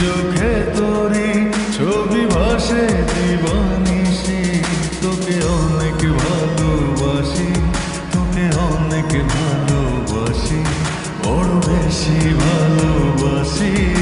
চোখে তোরে ছবি ভাসে জীবনীশি তোকে অনেক ভালোবাসি তোকে অনেক ভালোবাসি বড় বেশি ভালোবাসি।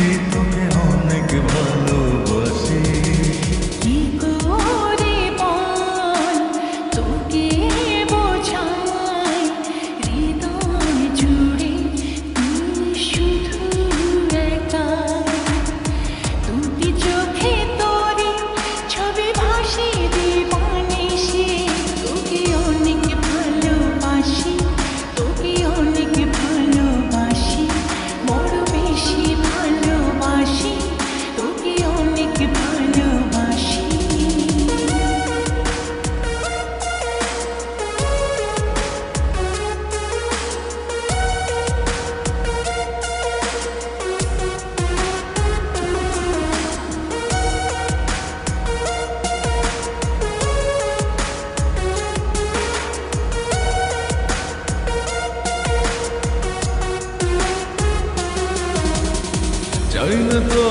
তো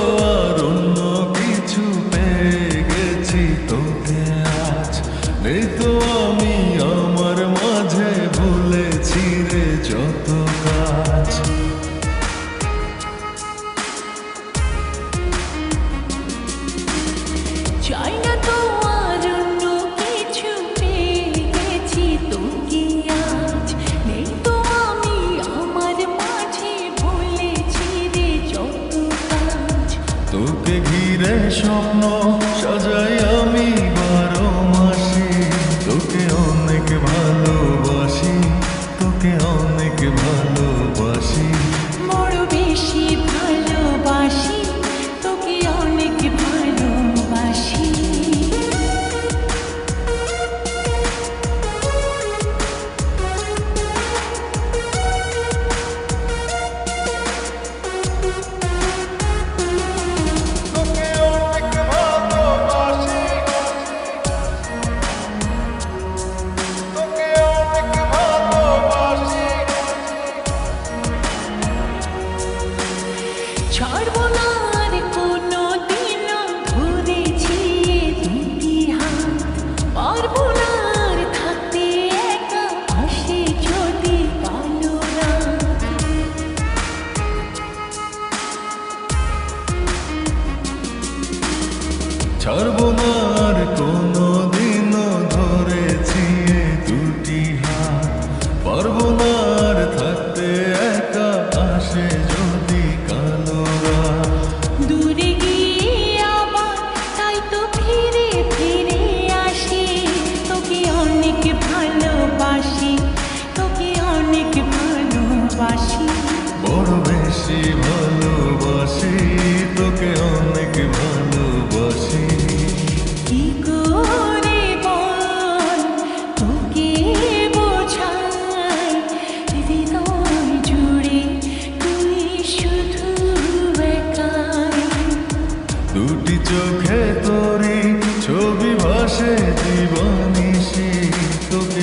কিছু গেছি নেই তো আমি তোকে ঘিরে স্বপ্ন সাজাই আমি দূরে গিয়ে আবার তাই তো ফিরে ফিরে আসি। তোকে অনেক ভালোবাসি তোকে অনেক ভালোবাসি। বড় বেশি ভালোবাসি তোকে অনেক ভালো চোখে তোরে ছবি ভাসে জীবনী তোকে